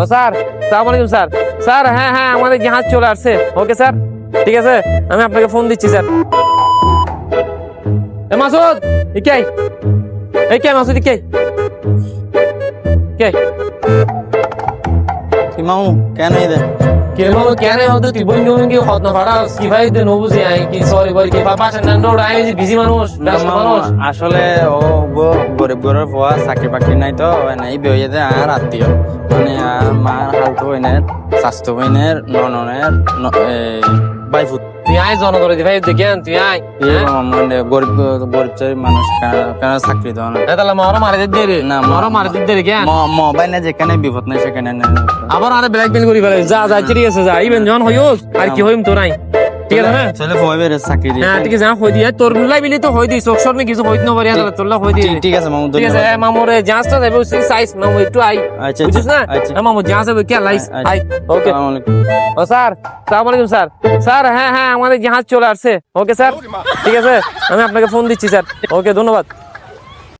ও sir, সালাম আলাইকুম sir. Sir হ্যাঁ হ্যাঁ আমাদের জাহাজ চলে আসছে। ওকে স্যার, ঠিক আছে? আমি আপনাকে ফোন দিচ্ছি, স্যার। এ মাসুদ কে? এই কে মাসুদ ইকে কে? মামু কেন এদের কেন হতো তুই বন্ধু কি হত না ফাড়া কি ভাই দে নবু সে আই কি সরি বল কি বাবা সন্ধান রোড আই যে বিজি মানুষ ব্যস্ত মানুষ আসলে ও গো- গরিব গরিব হওয়া চাকরি বাকরি নাই তো নাই বেয়ে আর আত্মীয়। মানে আর মার হালতো হইনে স্বাস্থ্য হইনে নননের বাইফুত তুই আয় জন করে দি ভাই দেখেন তুই আয় মানে গরিব গরিব চাই মানুষ কেন- চাকরি দেওয়া না তাহলে মারো মারে দিতে দেরি। না, মারো মারে দিতে দেরি কেন? মোবাইল না যেখানে বিপদ নাই সেখানে আবার আরে ব্ল্যাকমেল করি ফেলে। যা যা ঠিক আছে যা ইভেন জন হইস আর কি হইম তো নাই। ঠিক আছে না ছেলে ফোয়াই বেড়ে চাকরি দিয়ে। হ্যাঁ ঠিক আছে হ্যাঁ হই দিয়ে। তোর লাই মিলে তো হই দি চোখ নে কিছু হইত না পারি তাহলে তোরলা হই দি ঠিক- আছে মামু ঠিক আছে ধন্যবাদ। এ মামুরে জাহাজটা যাবে সি সাইজ মামু একটু আই আচ্ছা বুঝছ না? আচ্ছা। মামু জাহাজ যাবে কে লাইস আচ্ছা। আই ওকে। আসসালামু আলাইকুম। ও স্যার সালাম আলাইকুম স্যার। স্যার হ্যাঁ হ্যাঁ আমাদের জাহাজ চলে আসছে। Okay sir. ঠিক আছে আমি আপনাকে ফোন দিচ্ছি স্যার। ওকে ধন্যবাদ।